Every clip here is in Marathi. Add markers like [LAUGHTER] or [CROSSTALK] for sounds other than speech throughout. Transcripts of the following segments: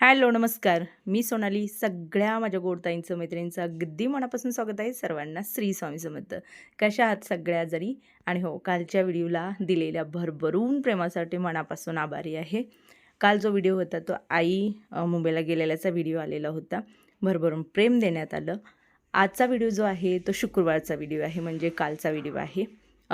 हॅलो नमस्कार. मी सोनाली सगळ्या माझ्या गोडताईंचं मैत्रिणींचं अगदी मनापासून स्वागत आहे सर्वांना श्री स्वामी समर्थ. कशा आहात सगळ्या जरी? आणि हो कालच्या व्हिडिओला दिलेल्या भरभरून प्रेमासाठी मनापासून आभारी आहे. काल जो व्हिडिओ होता तो आई मुंबईला गेलेल्याचा व्हिडिओ आलेला होता. भरभरून प्रेम देण्यात आलं. आजचा व्हिडिओ जो आहे तो शुक्रवारचा व्हिडिओ आहे म्हणजे कालचा व्हिडिओ आहे.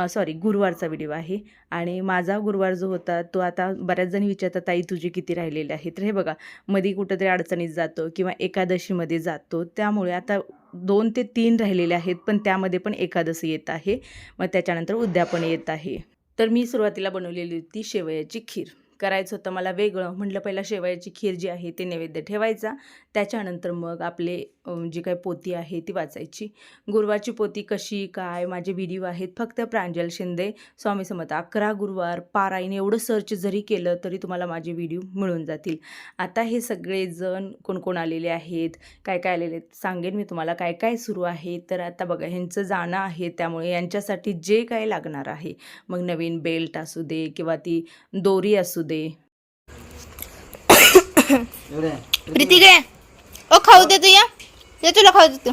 सॉरी गुरुवारचा व्हिडिओ आहे. आणि माझा गुरुवार जो होता तो आता बऱ्याच जणी विचारतात ताई तुझे किती राहिलेले आहेत तर हे बघा मध्ये कुठंतरी अडचणीत जातो किंवा एकादशीमध्ये जातो. त्यामुळे आता दोन ते तीन राहिलेले आहेत पण त्यामध्ये पण एकादशी येत आहे. मग त्याच्यानंतर उद्यापन येत आहे. तर मी सुरुवातीला बनवलेली होती शेवयाची खीर. करायचं होतं मला वेगळं. म्हटलं पहिला शेवयाची खीर जी आहे ते नैवेद्य ठेवायचा. त्याच्यानंतर मग आपले जी काही पोती आहे ती वाचायची. गुरुवारची पोती कशी काय माझे व्हिडिओ आहेत फक्त प्रांजल शिंदे स्वामी समर्थ अकरा गुरुवार पारायण एवढं सर्च जरी केलं तरी तुम्हाला माझे व्हिडिओ मिळून जातील. आता हे सगळेजण कोण कोण आलेले आहेत काय काय आलेले आहेत सांगेन मी तुम्हाला काय काय सुरू आहे. तर आता बघा ह्यांचं जाणं आहे त्यामुळे यांच्यासाठी जे काय लागणार आहे मग नवीन बेल्ट असू दे किंवा ती दोरी असू दे. प्रीती गे. ओ खाऊ दे तू या. ये तुला खाऊ देतो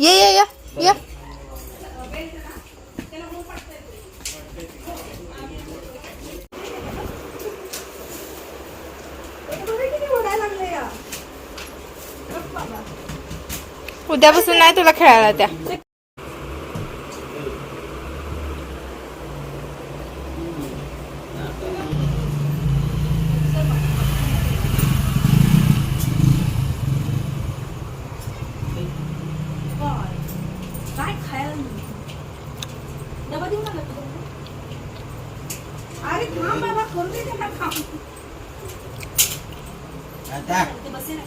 ये ये ये ये. उद्यापासून नाही तुला खेळायला त्या काय खायला डबा देऊ नका तू. अरे थांब बाबा करू दे त्यांना काम ते बसे ना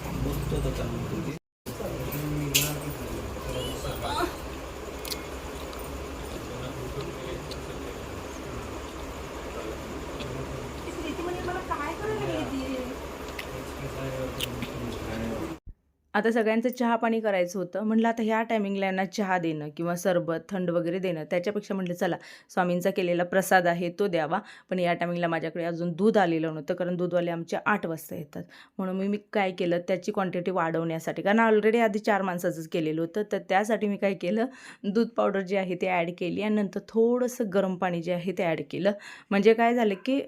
प्रीती म्हणे मला काय करायला लागली ती? आता सगळ्यांचं चहा पाणी करायचं होतं. म्हटलं आता ह्या टायमिंगला यांना चहा देणं किंवा सरबत थंड वगैरे देणं त्याच्यापेक्षा म्हटलं चला स्वामींचा केलेला प्रसाद आहे तो द्यावा. पण या टायमिंगला माझ्याकडे अजून दूध आलेलं नव्हतं कारण दूधवाले आमचे आठ वाजता येतात. म्हणून मी मी काय केलं त्याची क्वांटिटी वाढवण्यासाठी कारण ऑलरेडी आधी चार माणसाचंच केलेलं होतं तर त्यासाठी मी काय केलं दूध पावडर जी आहे ती ॲड केली आणि नंतर थोडंसं गरम पाणी जे आहे ते ॲड केलं. म्हणजे काय झालं की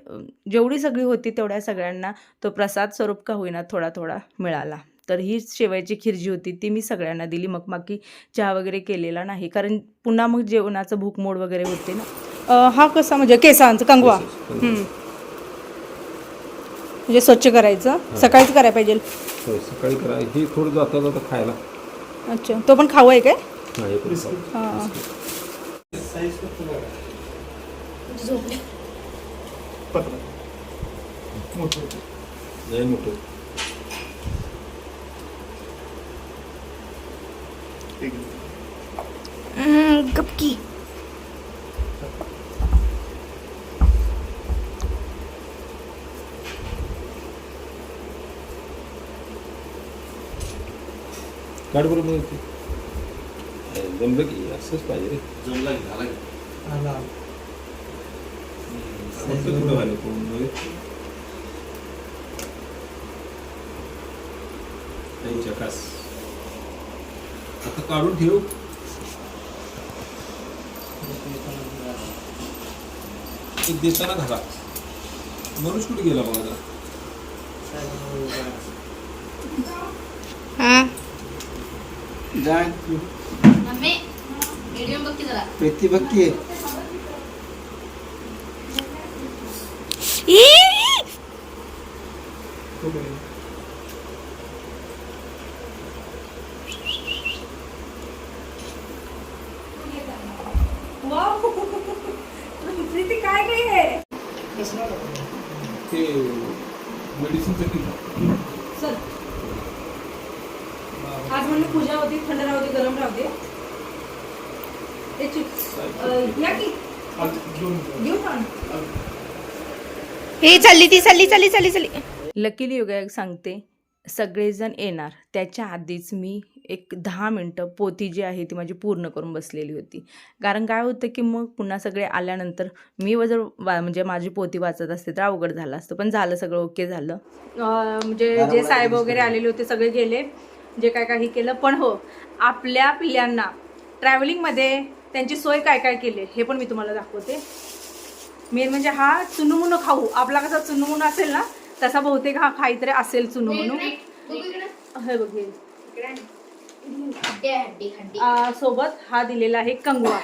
जेवढी सगळी होती तेवढ्या सगळ्यांना तो प्रसाद स्वरूप का होईना थोडा थोडा मिळाला. तर ही शेवयाची खीर जी होती ती मी सगळ्यांना दिली. मग बाकी चहा वगैरे केलेला नाही. कारण पुन्हा मग जेवणाचं भूकमोड वगैरे होते ना. हा कसा म्हणजे केसांचा कंगवा. हम्म. म्हणजे स्वच्छ करायचं. सकाळीच करायला पाहिजे. होय सकाळी करा. हे थोडं जाता जाता खायला. अच्छा. तो पण खाऊ आहे काय? हा, हे पण खाऊ. हा लय मोठं गपकी काढ बरं मग ते. जमलं की असंच पाहिजे रे मोठं कुठं व्हायला पूर्ण रे? नाही, झकास. आता काढून ठेव ते देताना घरा मनुष्य कुठे गेला बघा जरा. हा? प्रीती बघ की ते मेडिसिनचं चल आज म्हणलं पूजा होती थंड राहू दे गरम राहू दे. ए, चुप. अ, या की? घेऊ का हे चालली ती चालली चालली चालली. चालली लकीली योगा सांगते सगळेजण येणार. त्याच्या आधीच मी एक दहा मिनटं पोथी जी आहे ती माझी पूर्ण करून बसलेली होती. कारण काय होतं की मग पुन्हा सगळे आल्यानंतर मी व जर वा म्हणजे माझी पोथी वाचत असते तर अवघड झालं असतं. पण झालं सगळं ओके झालं. म्हणजे जे साहेब वगैरे आलेले होते सगळे गेले. जे काय काही केलं. पण हो आपल्या पिल्ल्यांना ट्रॅव्हलिंगमध्ये त्यांची सोय काय काय केली हे पण मी तुम्हाला दाखवते. मेन म्हणजे हा चुनुमुनो खाऊ. आपला कसा चुनुमुनो असेल ना तसा बहुतेक हा काहीतरी असेल चुनुमुनो हे बघेल आ, सोबत हा दिलेला आहे कंगवा.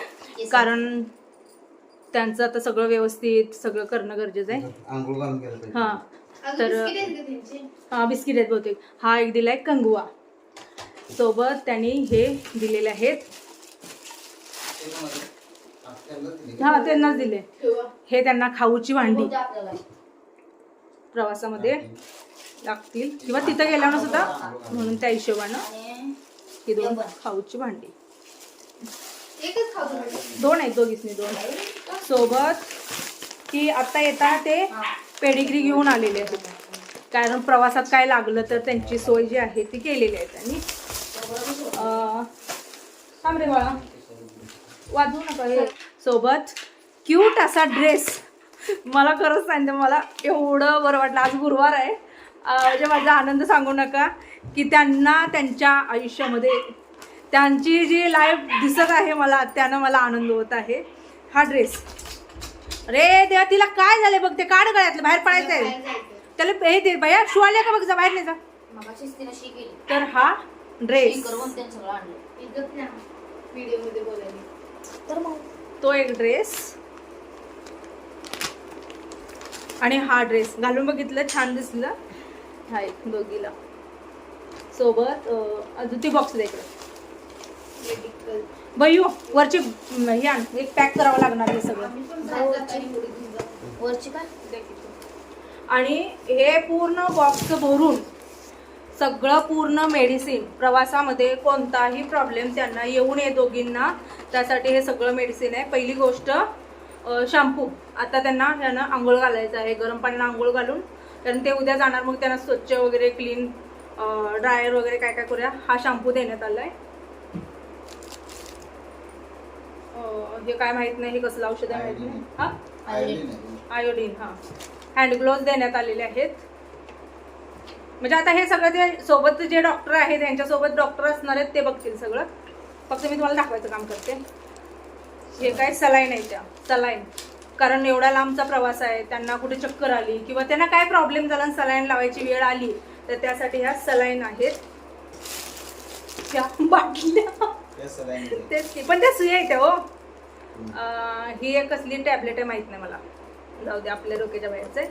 कारण त्यांचं आता सगळं व्यवस्थित सगळं करणं गरजेचं आहे. हा. तर हा बिस्किट आहेत बहुतेक. हा एक दिलाय कंगवा. सोबत त्यांनी हे दिलेले आहेत. हा त्यांनाच दिले. हे त्यांना खाऊची भांडी. प्रवासामध्ये लागतील. किंवा तिथं गेल्यानं सुद्धा म्हणून त्या हिशोबानं ही दोन खाऊची भांडी. दोन आहेत दोघीसनी दोन. सोबत की आता येता ते पेडिग्री घेऊन आलेले आहेत. कारण प्रवासात काय लागलं तर त्यांची सोय जी आहे ती केलेली आहे त्यांनी. थांब रे बाळा. वाजवू नका. हे सोबत क्यूट असा ड्रेस मला खरंच सांगते मला एवढं बरं वाटलं. आज गुरुवार आहे. अं, म्हणजे माझा आनंद सांगू नका की त्यांना त्यांच्या आयुष्यामध्ये त्यांची जी लाईफ दिसत आहे मला त्यानं मला आनंद होत आहे. हा ड्रेस अरे देवा तिला काय झाले बघ ते काढ गळ्यातलं बाहेर पडायचं आहे. त्याला हे दे बाया शू आल्या का बघ जा बाहेर नाही जा. तर हा ड्रेस तो एक ड्रेस आणि हा ड्रेस घालून बघितलं छान दिसलं. हा एक दोघीला. सोबत अजून ती बॉक्स इकडे. बयू वरची हे आण एक पॅक करावं लागणार हे सगळं. वरची काय आणि हे पूर्ण बॉक्स भरून सगळं पूर्ण मेडिसिन प्रवासामध्ये कोणताही प्रॉब्लेम त्यांना येऊ नये दोघींना. त्यासाठी हे सगळं मेडिसिन आहे. पहिली गोष्ट शॅम्पू आता त्यांना त्यांना आंघोळ घालायचं आहे. गरम पाण्यानं आंघोळ घालून कारण ते उद्या जाणार मग त्यांना स्वच्छ वगैरे क्लीन ड्रायर वगैरे काय काय करूया हा शॅम्पू देण्यात आला आहे हे काय माहीत नाही हे कसलं औषध आहे माहीत नाही. हा? आयोडीन हा. हँड ग्लोव्ह देण्यात आलेले आहेत. म्हणजे आता हे सगळं ते सोबत जे डॉक्टर आहेत त्यांच्यासोबत डॉक्टर असणार आहेत ते बघतील सगळं. फक्त मी तुम्हाला दाखवायचं काम करते. हे काय सलाईन आहे त्या. सलाईन. कारण एवढा लांबचा प्रवास आहे त्यांना कुठे चक्कर आली किंवा त्यांना काय प्रॉब्लेम झाला सलाईन लावायची वेळ आली तर त्यासाठी ह्या सलाईन आहेत. त्या बाटल्या तेच की पण त्या सुया आहेत हो. अं, ही एक कसली टॅबलेट आहे माहीत नाही मला. जाऊ दे आपल्या डोक्याच्या बाहेरचं आहे.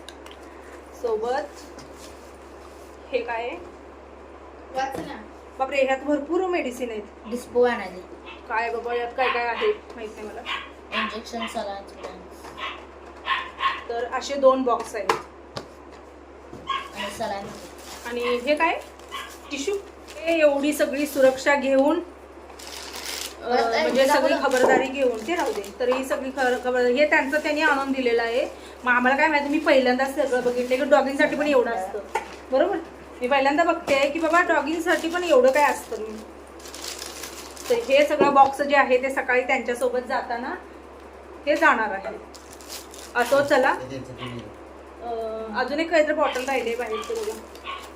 सोबत हे काय आहे? बापरे ह्यात भरपूर मेडिसिन आहेत. डिस्पो आणायची. काय बाबा यात काय काय आहे? माहीत नाही मला. इंजेक्शन तर असे दोन बॉक्स आहेत. आणि हे काय? टिश्यू हे एवढी सगळी सुरक्षा घेऊन अं, म्हणजे सगळी खबरदारी घेऊन ते राहू दे. तर ही सगळी खबर खबरदारी हे त्यांचं त्यांनी आणून दिलेलं आहे. मग आम्हाला काय माहिती मी पहिल्यांदाच सगळं बघितलं की डॉगिंगसाठी पण एवढं असतं. बरोबर? मी पहिल्यांदा बघते की बाबा डॉगिंगसाठी पण एवढं काय असतं. मी तर हे सगळं बॉक्स जे आहे ते सकाळी त्यांच्यासोबत जाताना हे जाणार आहे. असो चला. अं, अजून एक काहीतरी बॉटल राहिले बाहेरचे बघा.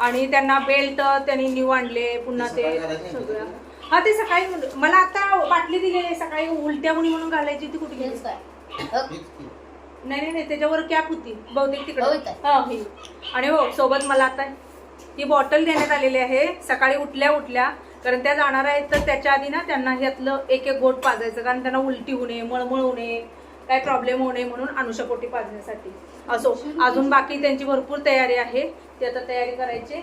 आणि त्यांना बेल्ट त्यांनी न्यू आणले पुन्हा ते सगळं. हा ते सकाळी मला आता बाटली दिली आहे सकाळी उलट्या मुनी म्हणून घालायची ती कुठे गेली? नाही नाही नाही त्याच्यावर कॅप होती. बहुतेक तिकडे. आणि हो सोबत मला आता ही बॉटल देण्यात आलेली आहे. सकाळी उठल्या उठल्या कारण त्या जाणार आहेत तर त्याच्या आधी ना त्यांना ह्यातलं एक एक गोट पाजायचं कारण त्यांना उलटी होऊ नये मळमळ होऊ नये काय प्रॉब्लेम होऊ नये म्हणून अनुषापोटी पाजण्यासाठी. असो अजून बाकी त्यांची भरपूर तयारी आहे. ती आता तयारी करायची.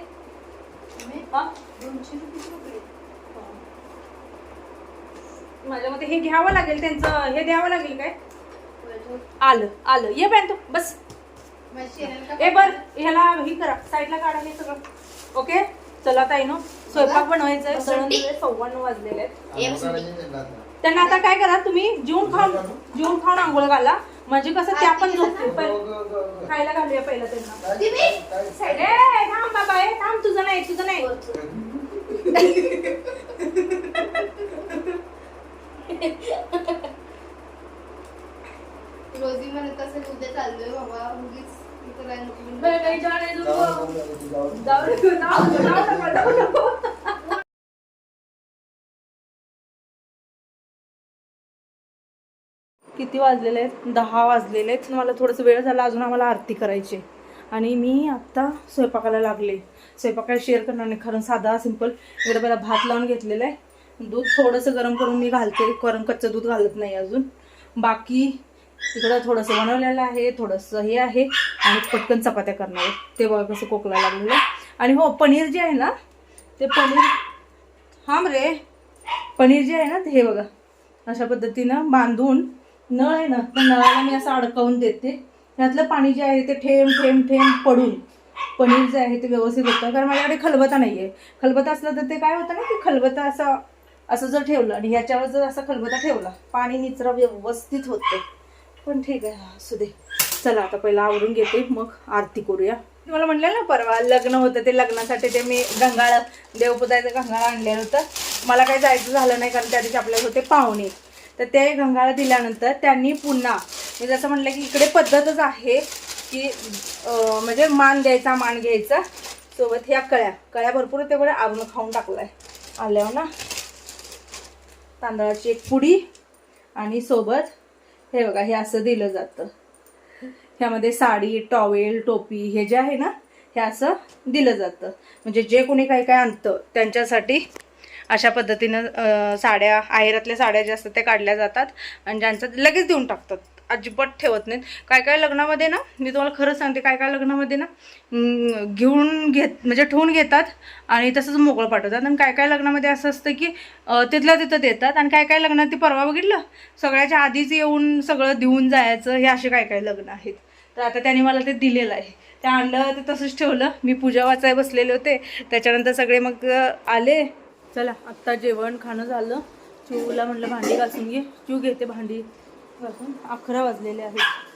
हा? माझ्या मते हे घ्यावं लागेल त्यांचं हे द्यावं लागेल काय? आलं आलं. ये बॅन तू बस ए बर ह्याला ही करा साईडला काढा हे सगळं. ओके? चला ताई नो. स्वयंपाक बनवायचा आहे. सण सव्वा नऊ वाजलेले आहेत. त्यांना आता काय करा तुम्ही? जेवून खाऊन जेवून खाऊन? आंघोळ घाला. म्हणजे कसं त्या पण झोपते पहि- खायला घालूया पहिला त्यांना. ए, थांब बाबा ए, थांब तुझं नाही तुझं नाही. [LAUGHS] रोजी म्हणत असेल उद्या चाललोय बाबा उगीच. किती वाजलेले आहेत? दहा वाजलेले आहेत. मला थोडंसं वेळ झाला. अजून आम्हाला आरती करायची आहे. आणि मी आत्ता स्वयंपाकाला लागले. स्वयंपाकाला शेअर करणार नाही. कारण साधा सिंपल इकडे पहिला भात लावून घेतलेला आहे. दूध थोडंसं गरम करून मी घालते. कारण कच्चं दूध घालत नाही अजून. बाकी तिकडं थोडंसं बनवलेलं आहे थोडंसं हे आहे आणि पटकन चपात्या करणार आहे. ते बघा कसं कोकला लागलेलं आणि हो पनीर जे आहे ना ते पनीर हां रे पनीर जे आहे ना ते हे बघा. अशा पद्धतीनं बांधून नळ आहे ना त्या नळाला मी असं अडकवून देते. त्यातलं पाणी जे आहे ते थेंब थेंब थेंब पडून पनीर जे आहे ते व्यवस्थित होतं. कारण माझ्याकडे खलबता नाही आहे खलबता असलं तर ते काय होतं ना की खलबता असं असं जर ठेवलं आणि ह्याच्यावर जर असा खलबता ठेवला पाणी निचरा व्यवस्थित होते. पण ठीक आहे. असू दे. चला आता पहिला आवरून घेते मग आरती करूया. तुम्हाला म्हणलं ना परवा लग्न होतं ते लग्नासाठी ते मी गंगाळ देवपुताचं गंगाळ आणलेलं होतं. मला काही जायचं झालं नाही कारण त्या दिवशी आपल्याला होते पाहुणे. तर ते गंगाळ दिल्यानंतर त्यांनी पुन्हा मी जसं म्हणलं की इकडे पद्धतच आहे की म्हणजे मान द्यायचा मान घ्यायचा. सोबत ह्या कळ्या कळ्या भरपूर तेवढ्या आवरून खाऊन टाकलाय. आल्यावर ना तांदळाची एक पुडी आणि सोबत हे बघा हे असं दिलं जातं. ह्यामध्ये साडी टॉवेल टोपी हे जे आहे ना हे असं दिलं जातं. म्हणजे जे कोणी काही काय आणतं त्यांच्यासाठी अशा पद्धतीनं साड्या आहेरातल्या साड्या ज्या असतात त्या काढल्या जातात आणि ज्यांचं लगेच देऊन टाकतात. अजिबात ठेवत नाहीत. काय काय लग्नामध्ये ना मी तुम्हाला खरं सांगते काय काय लग्नामध्ये ना घेऊन घेत म्हणजे ठेवून घेतात आणि तसंच मोकळं पाठवतात. आणि काय काय लग्नामध्ये असं असतं की तिथलं तिथल्या तिथं देतात आणि काय काय लग्नात ते परवा बघितलं? सगळ्याच्या आधीच येऊन सगळं देऊन जायचं हे असे काय काय लग्न आहेत. तर आता त्यांनी मला ते दिलेलं आहे. ते आणलं ते तसंच ठेवलं. मी पूजा वाचाय बसलेले होते. त्याच्यानंतर सगळे मग आले. चला आत्ता जेवण खाणं झालं. चिवला म्हटलं भांडी घासून घे. चिव घेते भांडी. अकरा वाजलेले आहेत.